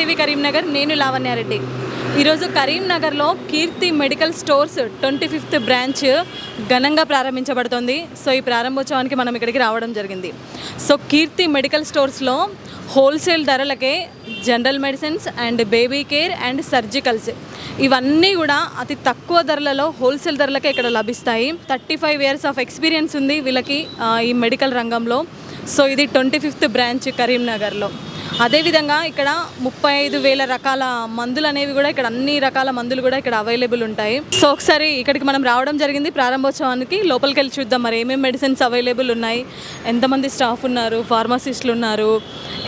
TV Karimnagar నేను లావణ్యారెడ్డి. ఈరోజు కరీంనగర్లో Keerthi medical stores twenty fifth branch ఘనంగా ప్రారంభించబడుతుంది. సో ఈ ప్రారంభోత్సవానికి మనం ఇక్కడికి రావడం జరిగింది. సో కీర్తి మెడికల్ స్టోర్స్లో హోల్సేల్ ధరలకే general medicines and baby care and surgicals. ఇవన్నీ కూడా అతి తక్కువ ధరలలో హోల్సేల్ ధరలకే ఇక్కడ లభిస్తాయి. Thirty five years of experience ఉంది వీళ్ళకి ఈ మెడికల్ రంగంలో. సో ఇది ట్వంటీ ఫిఫ్త్ బ్రాంచ్ కరీంనగర్లో. అదేవిధంగా ఇక్కడ ముప్పై ఐదు వేల రకాల మందులు అనేవి కూడా ఇక్కడ అన్ని రకాల మందులు కూడా ఇక్కడ అవైలబుల్ ఉంటాయి. సో ఒకసారి ఇక్కడికి మనం రావడం జరిగింది ప్రారంభోత్సవానికి. లోపలికి వెళ్ళి చూద్దాం మరి ఏమేమి మెడిసిన్స్ అవైలబుల్ ఉన్నాయి. ఎంతమంది స్టాఫ్ ఉన్నారు ఫార్మసిస్టులు ఉన్నారు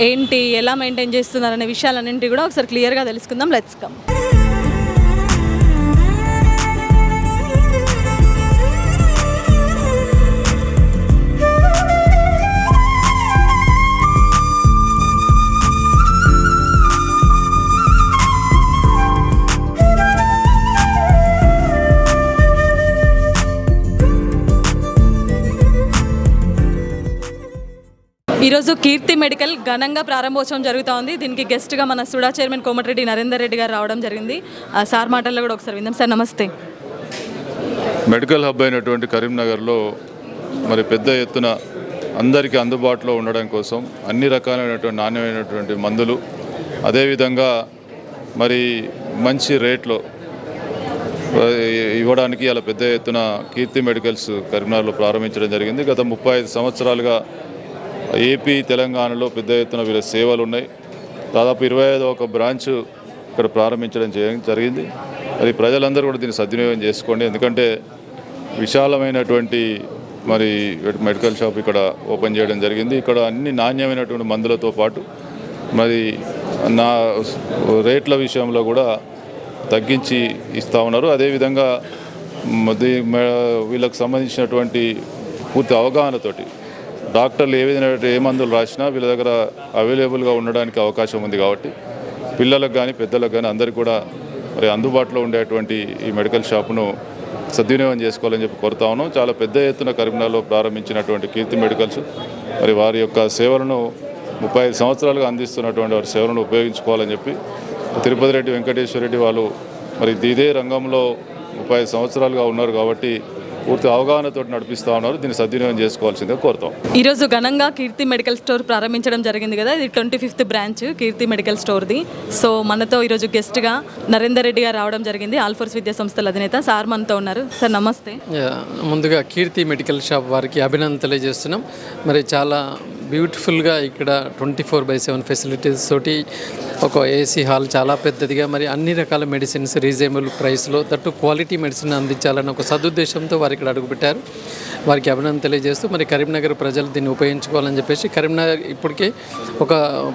ఏంటి ఎలా మెయింటైన్ చేస్తున్నారు అనే విషయాలన్నింటి కూడా ఒకసారి క్లియర్గా తెలుసుకుందాం. Let's come. ఈరోజు కీర్తి మెడికల్ ఘనంగా ప్రారంభోత్సవం జరుగుతూ ఉంది. దీనికి గెస్ట్గా మన సుడా చైర్మన్ కోమటిరెడ్డి నరేందర్ రెడ్డి గారు రావడం జరిగింది. ఆ సార్ మాటల్లో కూడా ఒకసారి విందాం. సార్ నమస్తే. మెడికల్ హబ్ అయినటువంటి కరీంనగర్లో మరి పెద్ద ఎత్తున అందరికీ అందుబాటులో ఉండడం కోసం అన్ని రకాలైనటువంటి నాణ్యమైనటువంటి మందులు అదేవిధంగా మరి మంచి రేట్లో ఇవ్వడానికి అలా పెద్ద ఎత్తున కీర్తి మెడికల్స్ కరీంనగర్లో ప్రారంభించడం జరిగింది. గత ముప్పై ఐదు సంవత్సరాలుగా ఏపీ తెలంగాణలో పెద్ద ఎత్తున వీళ్ళ సేవలు ఉన్నాయి దాదాపు ఇరవై ఐదు ఒక బ్రాంచ్ ఇక్కడ ప్రారంభించడం జరిగింది. మరి ప్రజలందరూ కూడా దీన్ని సద్వినియోగం చేసుకోండి. ఎందుకంటే విశాలమైనటువంటి మరి మెడికల్ షాప్ ఇక్కడ ఓపెన్ చేయడం జరిగింది. ఇక్కడ అన్ని నాణ్యమైనటువంటి మందులతో పాటు మరి నా రేట్ల విషయంలో కూడా తగ్గించి ఇస్తూ ఉన్నారు. అదేవిధంగా వీళ్ళకి సంబంధించినటువంటి పూర్తి అవగాహనతోటి డాక్టర్లు ఏ విధంగా ఏ మందులు రాసినా వీళ్ళ దగ్గర అవైలబుల్గా ఉండడానికి అవకాశం ఉంది కాబట్టి పిల్లలకు కానీ పెద్దలకు కానీ అందరికీ కూడా మరి అందుబాటులో ఉండేటువంటి ఈ మెడికల్ షాపును సద్వినియోగం చేసుకోవాలని చెప్పి కోరుతా ఉన్నాం. చాలా పెద్ద ఎత్తున కరీంనగర్లో ప్రారంభించినటువంటి కీర్తి మెడికల్స్ మరి వారి యొక్క సేవలను ముప్పై ఐదు సంవత్సరాలుగా అందిస్తున్నటువంటి వారి సేవలను ఉపయోగించుకోవాలని చెప్పి తిరుపతి రెడ్డి వెంకటేశ్వర రెడ్డి వాళ్ళు మరి ఇదే రంగంలో ముప్పై ఐదు సంవత్సరాలుగా ఉన్నారు కాబట్టి పూర్తి అవగాహనతో నడిపిస్తూ ఉన్నారు. దీన్ని సద్వినియోగం చేసుకోవాల్సిందే కోరుతాం. ఈరోజు ఘనంగా కీర్తి మెడికల్ స్టోర్ ప్రారంభించడం జరిగింది కదా. ఇది twenty fifth branch Keerthi medical స్టోర్ది. So మనతో ఈరోజు గెస్ట్గా నరేందర్ రెడ్డి గారు రావడం జరిగింది. ఆల్ఫోర్స్ విద్యా సంస్థల అధినేత సార్ మనతో ఉన్నారు. సార్ నమస్తే. యా, ముందుగా కీర్తి మెడికల్ షాప్ వారికి అభినందన తెలియజేస్తున్నాం. మరి చాలా బ్యూటిఫుల్గా ఇక్కడ twenty four by seven facilities తోటి ఒక ఏసీ హాల్ చాలా పెద్దదిగా మరి అన్ని రకాల మెడిసిన్స్ రీజనబుల్ ప్రైస్లో తట్టు క్వాలిటీ మెడిసిన్ అందించాలని ఒక సదుద్దేశంతో వారు ఇక్కడ అడుగుపెట్టారు. వారికి అభినందన తెలియజేస్తూ మరి కరీంనగర్ ప్రజలు దీన్ని ఉపయోగించుకోవాలని చెప్పేసి కరీంనగర్ ఇప్పటికే ఒక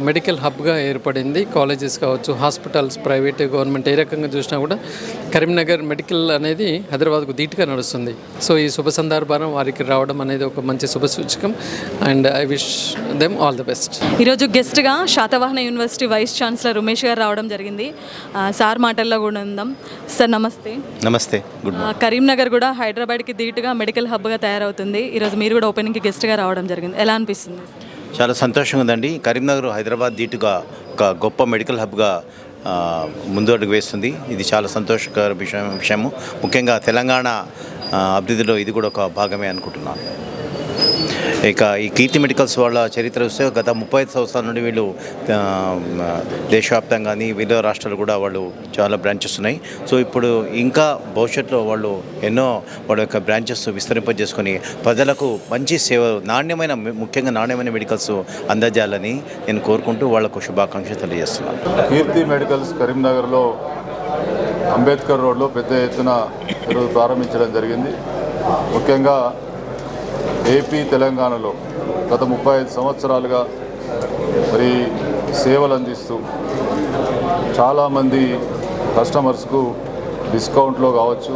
మెడికల్ హబ్గా ఏర్పడింది. కాలేజెస్ కావచ్చు హాస్పిటల్స్ ప్రైవేట్ గవర్నమెంట్ ఏ రకంగా చూసినా కూడా కరీంనగర్ మెడికల్ అనేది హైదరాబాద్కు ధీటుగా నడుస్తుంది. సో ఈ శుభ సందర్భాన వారికి రావడం అనేది ఒక మంచి శుభ సూచకం. And I wish them all the best. ఈరోజు గెస్ట్గా Satavahana university vice chancellor Umesh garu రావడం జరిగింది. సార్ మాటల్లో కూడా ఉందాం. సార్ నమస్తే. నమస్తే. గుడ్ కరీంనగర్ కూడా హైదరాబాద్కి ధీటుగా మెడికల్ హబ్గా తయారవుతుంది. ఈరోజు మీరు కూడా ఓపెనింగ్కి గెస్ట్గా రావడం జరిగింది. ఎలా అనిపిస్తుంది? చాలా సంతోషంగా ఉందండి. కరీంనగర్ హైదరాబాద్ దీటుగా ఒక గొప్ప మెడికల్ హబ్గా ముందడుగు వేస్తుంది. ఇది చాలా సంతోషకర విషయం విషయము. ముఖ్యంగా తెలంగాణ అభివృద్ధిలో ఇది కూడా ఒక భాగమే అనుకుంటున్నాను. ఇక ఈ కీర్తి మెడికల్స్ వాళ్ళ చరిత్ర చూస్తే గత ముప్పై ఐదు సంవత్సరాల నుండి వీళ్ళు దేశవ్యాప్తంగా కానీ వివిధ రాష్ట్రాలు కూడా వాళ్ళు చాలా బ్రాంచెస్ ఉన్నాయి. సో ఇప్పుడు ఇంకా భవిష్యత్తులో వాళ్ళు ఎన్నో వాళ్ళ యొక్క బ్రాంచెస్ విస్తరింపజేసుకొని ప్రజలకు మంచి సేవ నాణ్యమైన ముఖ్యంగా నాణ్యమైన మెడికల్స్ అందజేయాలని నేను కోరుకుంటూ వాళ్ళకు శుభాకాంక్షలు తెలియజేస్తున్నాను. కీర్తి మెడికల్స్ కరీంనగర్లో అంబేద్కర్ రోడ్లో పెద్ద ఎత్తున ఈరోజు ప్రారంభించడం జరిగింది. ముఖ్యంగా ఏపీ తెలంగాణలో గత ముప్పై ఐదు సంవత్సరాలుగా మరి సేవలు అందిస్తూ చాలామంది కస్టమర్స్కు డిస్కౌంట్లో కావచ్చు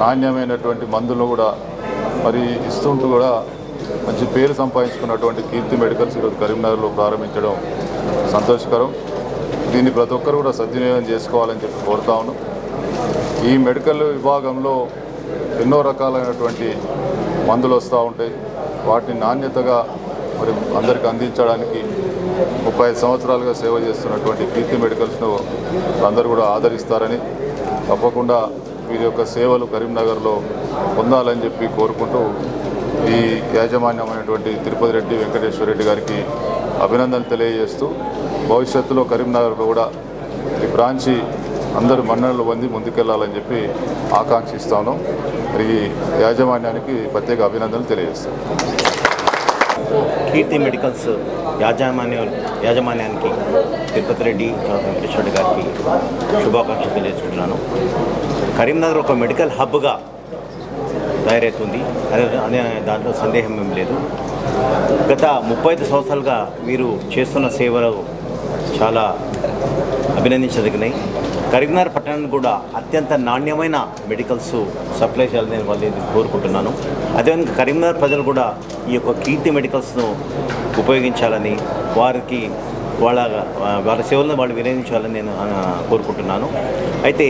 నాణ్యమైనటువంటి మందులు కూడా మరి ఇస్తుంటూ కూడా మంచి పేరు సంపాదించుకున్నటువంటి కీర్తి మెడికల్స్ ఈరోజు కరీంనగర్లో ప్రారంభించడం సంతోషకరం. దీన్ని ప్రతి ఒక్కరు కూడా సద్వినియోగం చేసుకోవాలని చెప్పి కోరుతా ఉన్నాం. ఈ మెడికల్ విభాగంలో ఎన్నో రకాలైనటువంటి మందులు వస్తూ ఉంటాయి. వాటిని నాణ్యతగా మరి అందరికి అందించడానికి ముప్పై సంవత్సరాలుగా సేవ చేస్తున్నటువంటి కీర్తి మెడికల్స్ను అందరూ కూడా ఆదరిస్తారని తప్పకుండా వీరి యొక్క సేవలు కరీంనగర్లో పొందాలని చెప్పి కోరుకుంటూ ఈ యాజమాన్యమైనటువంటి తిరుపతి రెడ్డి వెంకటేశ్వర రెడ్డి గారికి అభినందనలు తెలియజేస్తూ భవిష్యత్తులో కరీంనగర్లో కూడా ఈ బ్రాంచి అందరూ మన్ననలు పొంది ముందుకెళ్ళాలని చెప్పి ఆకాంక్షిస్తాను. మరి ఈ యాజమాన్యానికి ప్రత్యేక అభినందనలు తెలియజేస్తాను. కీర్తి మెడికల్స్ యాజమాన్య యాజమాన్యానికి తిరుపతి రెడ్డి వెంకటేశ్వర గారికి శుభాకాంక్షలు తెలియజేసుకుంటున్నాను. కరీంనగర్ ఒక మెడికల్ హబ్గా తయారవుతుంది అనే దాంట్లో సందేహం ఏం లేదు. గత ముప్పై ఐదు సంవత్సరాలుగా మీరు చేస్తున్న సేవలు చాలా అభినందించదగినాయి కరీంనగర్ పట్టణానికి కూడా అత్యంత నాణ్యమైన మెడికల్స్ సప్లై చేయాలని నేను వాళ్ళని కోరుకుంటున్నాను. అదేవిధంగా కరీంనగర్ ప్రజలు కూడా ఈ యొక్క కీర్తి మెడికల్స్ను ఉపయోగించాలని వారికి వాళ్ళ వాళ్ళ సేవలను వాళ్ళు వినియోగించాలని నేను కోరుకుంటున్నాను. అయితే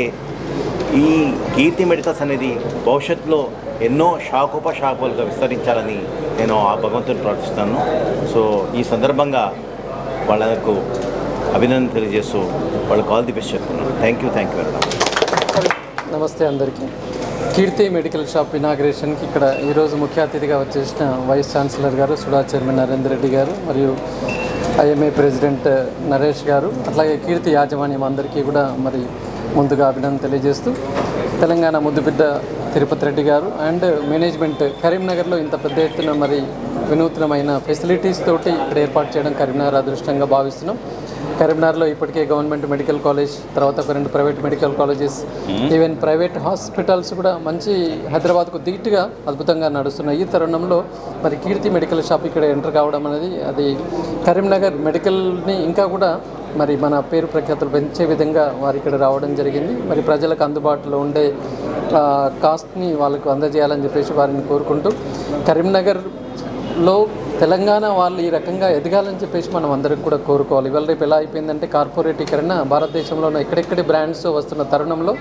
ఈ కీర్తి మెడికల్స్ అనేది భవిష్యత్తులో ఎన్నో శాఖోపశాఖలుగా విస్తరించాలని నేను ఆ భగవంతుని ప్రార్థిస్తున్నాను. సో ఈ సందర్భంగా వాళ్ళకు అభినందన తెలియజేస్తూ వాళ్ళు కాల్ ది బెస్ట్ చెప్తున్నాను thank you thank you very much namaste అందరికీ. కీర్తి మెడికల్ షాప్ ఇనాగ్రేషన్కి ఇక్కడ ఈరోజు ముఖ్య అతిథిగా వచ్చేసిన వైస్ ఛాన్సలర్ గారు సుడా చైర్మన్ నరేందర్ రెడ్డి గారు మరియు ఐఎంఏ ప్రెసిడెంట్ నరేష్ గారు అట్లాగే కీర్తి యాజమాన్యం అందరికీ కూడా మరి ముందుగా అభినందన తెలియజేస్తూ తెలంగాణ ముద్దుబిడ్డ తిరుపతి రెడ్డి గారు అండ్ మేనేజ్మెంట్ కరీంనగర్లో ఇంత పెద్ద ఎత్తున మరి వినూత్నమైన ఫెసిలిటీస్ తోటి ఇక్కడ ఏర్పాటు చేయడం కరీంనగర్ అదృష్టంగా భావిస్తున్నాం. కరీంనగర్లో ఇప్పటికే గవర్నమెంట్ మెడికల్ కాలేజ్ తర్వాత ఒక రెండు private medical colleges even private hospitals కూడా మంచి హైదరాబాద్కు ధీటుగా అద్భుతంగా నడుస్తున్నాయి. ఈ తరుణంలో మరి కీర్తి మెడికల్ షాప్ ఇక్కడ ఎంటర్ కావడం అనేది అది కరీంనగర్ మెడికల్ని ఇంకా కూడా మరి మన పేరు ప్రఖ్యాతులు పెంచే విధంగా వారు ఇక్కడ రావడం జరిగింది. మరి ప్రజలకు అందుబాటులో ఉండే కాస్ట్ని వాళ్ళకు అందజేయాలని చెప్పేసి వారిని కోరుకుంటూ కరీంనగర్లో తెలంగాణ వాళ్ళు ఈ రకంగా ఎదగాలని చెప్పేసి మనం అందరం కూడా కోరుకోవాలి. ఇవాళ రేపు ఎలా అయిపోయిందంటే కార్పొరేటీకరణ భారతదేశంలో ఉన్న ఎక్కడెక్కడి బ్రాండ్స్ వస్తున్న తరుణంలో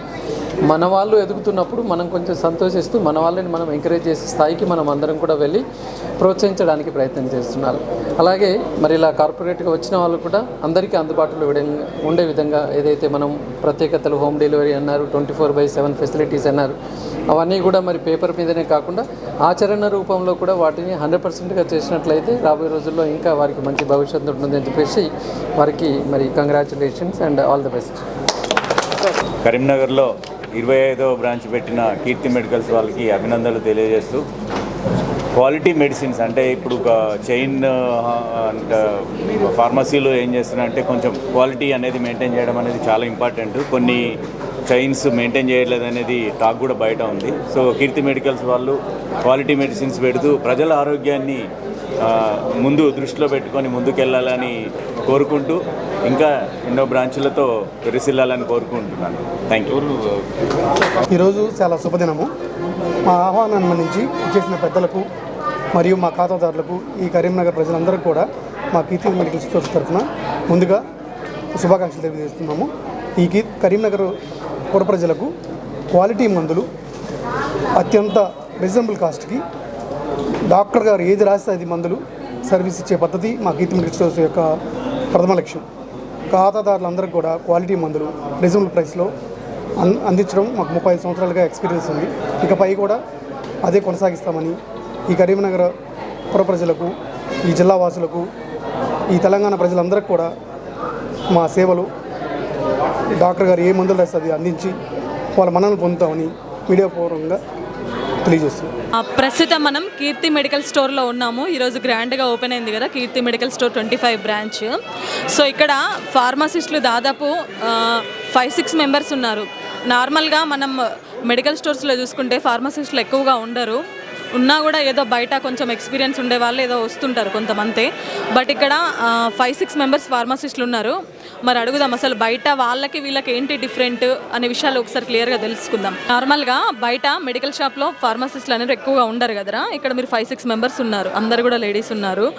మన వాళ్ళు ఎదుగుతున్నప్పుడు మనం కొంచెం సంతోషిస్తూ మన వాళ్ళని మనం ఎంకరేజ్ చేసే స్థాయికి మనం అందరం కూడా వెళ్ళి ప్రోత్సహించడానికి ప్రయత్నం చేస్తున్నారు. అలాగే మరి ఇలా కార్పొరేట్గా వచ్చిన వాళ్ళు కూడా అందరికీ అందుబాటులో ఉండే విధంగా ఏదైతే మనం ప్రత్యేకతలు హోమ్ డెలివరీ అన్నారు twenty four by seven facilities అన్నారు అవన్నీ కూడా మరి పేపర్ మీదనే కాకుండా ఆచరణ రూపంలో కూడా వాటిని హండ్రెడ్ పర్సెంట్గా చేసినట్లయితే రాబోయే రోజుల్లో ఇంకా వారికి మంచి భవిష్యత్తు ఉంటుందని చెప్పేసి వారికి మరి congratulations and all the best కరీంనగర్లో ఇరవై ఐదో బ్రాంచ్ పెట్టిన కీర్తి మెడికల్స్ వాళ్ళకి అభినందనలు తెలియజేస్తూ క్వాలిటీ మెడిసిన్స్ అంటే ఇప్పుడు ఒక చైన్ ఫార్మసీలో ఏం చేస్తున్నారంటే కొంచెం క్వాలిటీ అనేది మెయింటైన్ చేయడం అనేది చాలా ఇంపార్టెంట్. కొన్ని చైన్స్ మెయింటైన్ చేయట్లేదు అనేది టాక్ కూడా బయట ఉంది. సో కీర్తి మెడికల్స్ వాళ్ళు క్వాలిటీ మెడిసిన్స్ పెడుతూ ప్రజల ఆరోగ్యాన్ని ముందు దృష్టిలో పెట్టుకొని ముందుకెళ్ళాలని కోరుకుంటూ ఇంకా ఎన్నో బ్రాంచ్లతో పెరిసిల్లాలని కోరుకుంటున్నాను. థ్యాంక్ యూ ఈరోజు చాలా శుభదినము. మా ఆహ్వానాన్ని మన్నించి చేసిన పెద్దలకు మరియు మా ఖాతాదారులకు ఈ కరీంనగర్ ప్రజలందరూ కూడా మా కీర్తి మెడికల్ స్టోర్స్ తరఫున ముందుగా శుభాకాంక్షలు తెలియజేస్తున్నాము. ఈ కీ కరీంనగర్ పుర ప్రజలకు క్వాలిటీ మందులు అత్యంత రీజనబుల్ కాస్ట్కి డాక్టర్ గారు ఏది రాస్తే అది మందులు సర్వీస్ ఇచ్చే పద్ధతి మా కీర్తి మెడికల్ స్టోర్స్ యొక్క ప్రథమ లక్ష్యం. ఖాతాదారులందరికీ కూడా క్వాలిటీ మందులు రీజనబుల్ ప్రైస్లో అన్ అందించడం మాకు ముప్పై ఐదు సంవత్సరాలుగా ఎక్స్పీరియన్స్ ఉంది. ఇకపై కూడా అదే కొనసాగిస్తామని ఈ కరీంనగర్ పుర ప్రజలకు ఈ జిల్లా వాసులకు ఈ తెలంగాణ ప్రజలందరికీ కూడా మా సేవలు డాక్టర్ గారు ఏ మందులు రాస్తే అది అందించి వాళ్ళ మనల్ని పొందుతామని మీడియా పూర్వంగా తెలియజేస్తున్నాం. ప్రస్తుతం మనం కీర్తి మెడికల్ స్టోర్లో ఉన్నాము. ఈరోజు గ్రాండ్గా ఓపెన్ అయింది కదా Keerthi medical store twenty five branch. So ఇక్కడ ఫార్మసిస్టులు దాదాపు ఫైవ్ సిక్స్ మెంబర్స్ ఉన్నారు. నార్మల్గా మనం మెడికల్ స్టోర్స్లో చూసుకుంటే ఫార్మసిస్టులు ఎక్కువగా ఉండరు. ఉన్నా కూడా ఏదో బయట కొంచెం ఎక్స్పీరియన్స్ ఉండే వాళ్ళు ఏదో వస్తుంటారు కొంతమంది. బట్ ఇక్కడ ఫైవ్ సిక్స్ మెంబర్స్ ఫార్మసిస్టులు ఉన్నారు. మరి అడుగుదాం. అసలు బయట వాళ్ళకి వీళ్ళకి ఏంటి డిఫరెంట్ అనే విషయాలు ఒకసారి క్లియర్గా తెలుసుకుందాం. నార్మల్గా బయట మెడికల్ షాప్లో ఫార్మసిస్ట్లు అనేది ఎక్కువగా ఉండరు కదరా? ఇక్కడ మీరు ఫైవ్ సిక్స్ మెంబర్స్ ఉన్నారు. అందరు కూడా లేడీస్ ఉన్నారు.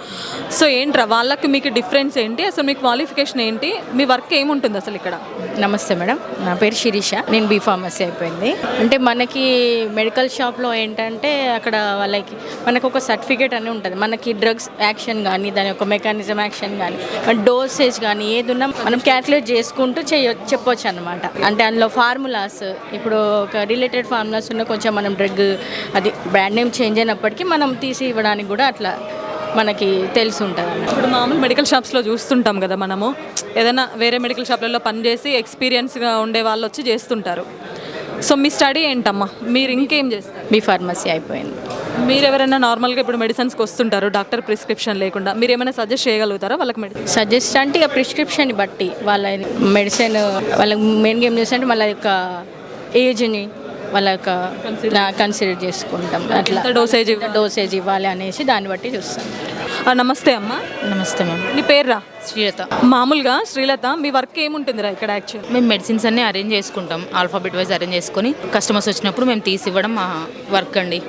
సో ఏంట్రా? వాళ్ళకి మీకు డిఫరెన్స్ ఏంటి? అసలు మీ క్వాలిఫికేషన్ ఏంటి? మీ వర్క్ ఏముంటుంది అసలు ఇక్కడ? నమస్తే మేడం. నా పేరు శిరీష. నేను బీ ఫార్మసీ అయిపోయింది. అంటే మనకి మెడికల్ షాప్లో ఏంటంటే అక్కడ వాళ్ళకి మనకు ఒక సర్టిఫికేట్ అని ఉంటుంది. మనకి డ్రగ్స్ యాక్షన్ కానీ దాని యొక్క మెకానిజం యాక్షన్ కానీ డోసేజ్ కానీ ఏది ఉన్నా మనం క్యాల్కులేట్ చేసుకుంటూ చేయ చెప్పొచ్చు అనమాట అంటే అందులో ఫార్ములాస్ ఇప్పుడు ఒక రిలేటెడ్ ఫార్ములాస్ ఉన్న కొంచెం మనం డ్రగ్ అది బ్రాండ్ నేమ్ చేంజ్ అయినప్పటికీ మనం తీసి ఇవ్వడానికి కూడా అట్లా మనకి తెలిసి ఉంటుంది అన్నమాట. ఇప్పుడు మామూలు మెడికల్ షాప్స్లో చూస్తుంటాం కదా మనము. ఏదైనా వేరే మెడికల్ షాప్లలో పనిచేసి ఎక్స్పీరియన్స్గా ఉండే వాళ్ళు వచ్చి చేస్తుంటారు. సో మీ స్టడీ ఏంటమ్మా? మీరు ఇంకేం చేస్తారు? బీ ఫార్మసీ అయిపోయింది. మీరు ఎవరైనా నార్మల్గా ఇప్పుడు మెడిసిన్స్కి వస్తుంటారు డాక్టర్ ప్రిస్క్రిప్షన్ లేకుండా మీరు ఏమైనా సజెస్ట్ చేయగలుగుతారా వాళ్ళకి మెడిసిన్? సజెస్ట్ అంటే ఇక ప్రిస్క్రిప్షన్ బట్టి వాళ్ళ మెడిసిన్ వాళ్ళకి మెయిన్గా ఏం చేస్తుంటే వాళ్ళ యొక్క ఏజ్ని వాళ్ళ యొక్క కన్సిడర్ చేసుకుంటాం. అట్లా. ఇవ్వాలి? డోసేజ్ ఇవ్వాలి అనేసి దాన్ని బట్టి చూస్తాం. నమస్తే అమ్మా. నమస్తే మ్యామ్. నీ పేర్రా? శ్రీలత. మామూలుగా శ్రీలత మీ వర్క్ ఏముంటుందిరా ఇక్కడ యాక్చువల్ మేము మెడిసిన్స్ అన్ని అరేంజ్ చేసుకుంటాం. ఆల్ఫాబెట్ వైజ్ అరేంజ్ చేసుకొని కస్టమర్స్ వచ్చినప్పుడు మేము తీసి ఇవ్వడం మా వర్క్ అండి.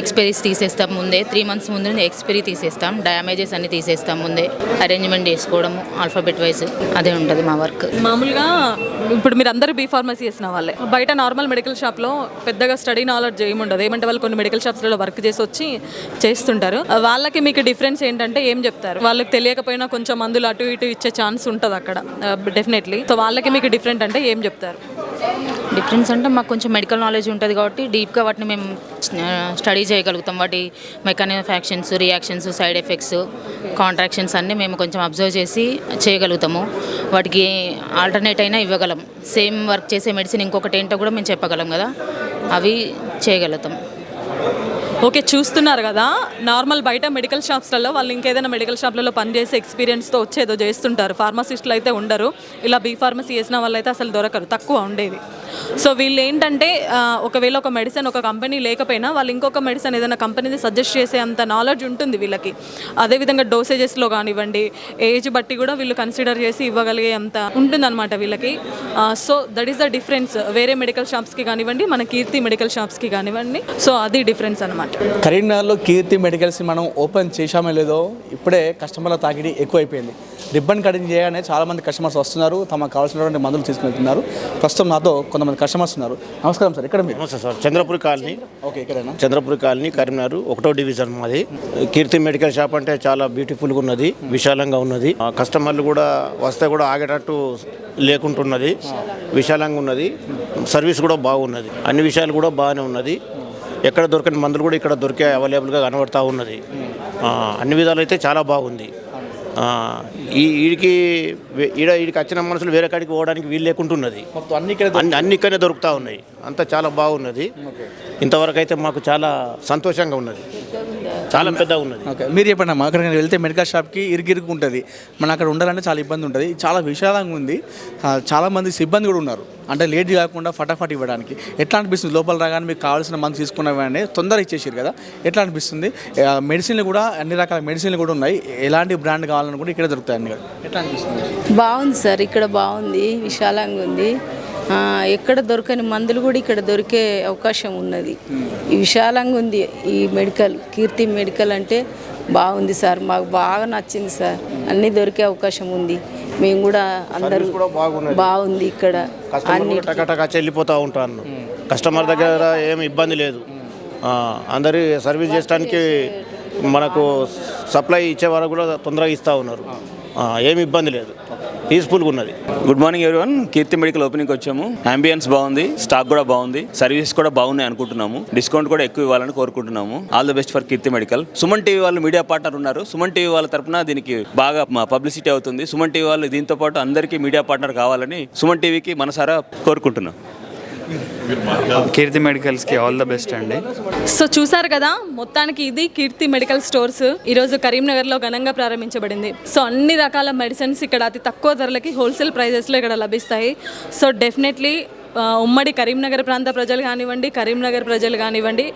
ఎక్స్పైరీస్ తీసేస్తాం ముందే. త్రీ మంత్స్ ముందు ఎక్స్పైరీ తీసేస్తాం. డ్యామేజెస్ అన్ని తీసేస్తాం ముందే. అరేంజ్మెంట్ చేసుకోవడము ఆల్ఫాబెట్ వైజ్ అదే ఉంటుంది మా వర్క్ మామూలుగా ఇప్పుడు మీరు అందరూ బీ ఫార్మసీ చేసిన వాళ్ళే. బయట నార్మల్ మెడికల్ షాప్లో పెద్దగా స్టడీ నాలెడ్జ్ ఏముండదు ఏమంటే వాళ్ళు కొన్ని మెడికల్ షాప్స్లో వర్క్ చేసి వచ్చి చేస్తుంటారు. వాళ్ళకి మీకు డిఫరెన్స్ ఏంటంటే ఏం చెప్తారు? వాళ్ళకి తెలియకపోయినా కొంచెం మందులు అటు ఇటు ఇచ్చే ఛాన్స్ ఉంటుంది అక్కడ డెఫినెట్లీ సో వాళ్ళకి మీకు డిఫరెంట్ అంటే ఏం చెప్తారు? డిఫరెన్స్ అంటే మాకు కొంచెం మెడికల్ నాలెడ్జ్ ఉంటుంది కాబట్టి డీప్గా వాటిని మేము స్టడీ చేయగలుగుతాం. వాటి మెకానిఫాక్షన్స్ రియాక్షన్స్ సైడ్ ఎఫెక్ట్స్ కాంట్రాక్షన్స్ అన్నీ మేము కొంచెం అబ్జర్వ్ చేసి చేయగలుగుతాము. వాటికి ఆల్టర్నేట్ అయినా ఇవ్వగలం. సేమ్ వర్క్ చేసే మెడిసిన్ ఇంకొకటి ఏంటో కూడా మేము చెప్పగలం కదా. అవి చేయగలుగుతాం. ఓకే చూస్తున్నారు కదా? నార్మల్ బయట మెడికల్ షాప్స్లలో వాళ్ళు ఇంకేదైనా మెడికల్ షాప్లలో పనిచేసే ఎక్స్పీరియన్స్తో వచ్చేదో చేస్తుంటారు. ఫార్మసిస్టులు అయితే ఉండరు. ఇలా బీ ఫార్మసీ చేసిన వాళ్ళు అయితే అసలు దొరకరు. తక్కువ ఉండేది సో వీళ్ళు ఏంటంటే ఒకవేళ ఒక మెడిసిన్ ఒక కంపెనీ లేకపోయినా వాళ్ళు ఇంకొక మెడిసిన్ ఏదైనా కంపెనీది సజెస్ట్ చేసే అంత నాలెడ్జ్ ఉంటుంది వీళ్ళకి. అదేవిధంగా డోసేజెస్లో కానివ్వండి ఏజ్ బట్టి కూడా వీళ్ళు కన్సిడర్ చేసి ఇవ్వగలిగే అంత ఉంటుందన్నమాట వీళ్ళకి. So that is the difference. వేరే మెడికల్ షాప్స్కి కానివ్వండి మన కీర్తి మెడికల్ షాప్స్కి కానివ్వండి. సో అది డిఫరెన్స్ అనమాట కరీంనగర్లో కీర్తి మెడికల్స్ మనం ఓపెన్ చేశామో లేదో ఇప్పుడే కస్టమర్ల తాకిడి ఎక్కువైపోయింది. రిబ్బన్ కటింగ్ చేయగానే చాలామంది కస్టమర్స్ వస్తున్నారు తమకు కావాల్సినటువంటి మందులు తీసుకుని వెళ్తున్నారు. ప్రస్తుతం నాతో కొంతమంది కస్టమర్స్ ఉన్నారు. నమస్కారం సార్ ఎక్కడ మీరు? నమస్తే సార్ చంద్రపూర్ కాలనీ. ఓకే ఇక్కడేనా? చంద్రపూర్ కాలనీ కరీంనగర్ ఒకటో డివిజన్ మాది. కీర్తి మెడికల్ షాప్ అంటే చాలా బ్యూటిఫుల్గా ఉన్నది విశాలంగా ఉన్నది. ఆ, కస్టమర్లు కూడా వస్తే కూడా ఆగేటట్టు లేకుంటున్నది విశాలంగా ఉన్నది. సర్వీస్ కూడా బాగున్నది. అన్ని విషయాలు కూడా బాగానే ఉన్నది. ఎక్కడ దొరకని మందులు కూడా ఇక్కడ దొరికే అవైలబుల్గా కనబడతా ఉన్నది. అన్ని విధాలు అయితే చాలా బాగుంది. ఈ వీడికి ఈడ వీడికి వచ్చిన మనుషులు వేరే కాడికి పోవడానికి వీలు లేకుంటున్నది. అన్ని అన్ని ఇక్కడనే దొరుకుతూ ఉన్నాయి. అంతా చాలా బాగున్నది. ఇంతవరకు అయితే మాకు చాలా సంతోషంగా ఉన్నది. చాలా పెద్దగా ఉన్నది. ఓకే మీరు చెప్పండి అమ్మా అక్కడికి వెళ్తే మెడికల్ షాప్కి ఇరుగిరుగు ఉంటుంది. మనం అక్కడ ఉండాలంటే చాలా ఇబ్బంది ఉంటుంది. చాలా విశాలంగా ఉంది. ఆ, చాలా మంది సిబ్బంది కూడా ఉన్నారు. అంటే లేట్ కాకుండా ఫటాఫట్ ఇవ్వడానికి. ఎట్లా అనిపిస్తుంది? లోపల రాగానే మీకు కావాల్సిన మందు తీసుకున్నవన్నీ తొందర ఇచ్చేసారు కదా? ఎట్లా అనిపిస్తుంది? మెడిసిన్లు కూడా అన్ని రకాల మెడిసిన్లు కూడా ఉన్నాయి. ఎలాంటి బ్రాండ్ కావాలని కూడా ఇక్కడ దొరుకుతాయి అన్ని. ఎట్లా అనిపిస్తుంది? బాగుంది సార్ ఇక్కడ బాగుంది విశాలంగా ఉంది. ఎక్కడ దొరకని మందులు కూడా ఇక్కడ దొరికే అవకాశం ఉన్నది. విశాలంగా ఉంది ఈ మెడికల్ కీర్తి మెడికల్ అంటే బాగుంది సార్ మాకు బాగా నచ్చింది సార్. అన్నీ దొరికే అవకాశం ఉంది. మేము కూడా అందరూ. బాగుంది ఇక్కడ. టకటకా చెల్లిపోతూ ఉంటాను కస్టమర్ దగ్గర ఏమి ఇబ్బంది లేదు. అందరి సర్వీస్ చేయడానికి మనకు సప్లై ఇచ్చే వరకు కూడా తొందరగా ఇస్తూ ఉన్నారు. ఏమి ఇబ్బంది లేదు. పీస్ఫుల్గా ఉన్నది. Good morning everyone Keerthi medical opening వచ్చాము. అంబియన్స్ బాగుంది. స్టాక్ కూడా బాగుంది. సర్వీస్ కూడా బాగున్నాయి అనుకుంటున్నాము. డిస్కౌంట్ కూడా ఎక్కువ ఇవ్వాలని కోరుకుంటున్నాము. All the best for Keerthi medical Suman TV వాళ్ళు మీడియా పార్ట్నర్ ఉన్నారు. సుమన్ టీవీ వాళ్ళ తరపున దీనికి బాగా పబ్లిసిటీ అవుతుంది. సుమన్ టీవీ వాళ్ళు దీంతో పాటు అందరికీ మీడియా పార్ట్నర్ కావాలని సుమన్ టీవీకి మనసారా కోరుకుంటున్నాం. కీర్తి మెడికల్స్కి ఆల్ ద బెస్ట్ అండి. సో చూసారు కదా మొత్తానికి ఇది కీర్తి మెడికల్ స్టోర్స్. ఈరోజు కరీంనగర్లో ఘనంగా ప్రారంభించబడింది. సో అన్ని రకాల మెడిసిన్స్ ఇక్కడ అతి తక్కువ ధరలకి హోల్సేల్ ప్రైజెస్లో ఇక్కడ లభిస్తాయి. సో డెఫినెట్లీ ఉమ్మడి కరీంనగర్ ప్రాంత ప్రజలు కానివ్వండి కరీంనగర్ ప్రజలు కానివ్వండి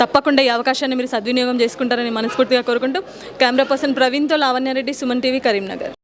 తప్పకుండా ఈ అవకాశాన్ని మీరు సద్వినియోగం చేసుకుంటారని మనస్ఫూర్తిగా కోరుకుంటూ కెమెరా పర్సన్ ప్రవీణ్తో లావణ్యారెడ్డి సుమన్ టీవీ కరీంనగర్.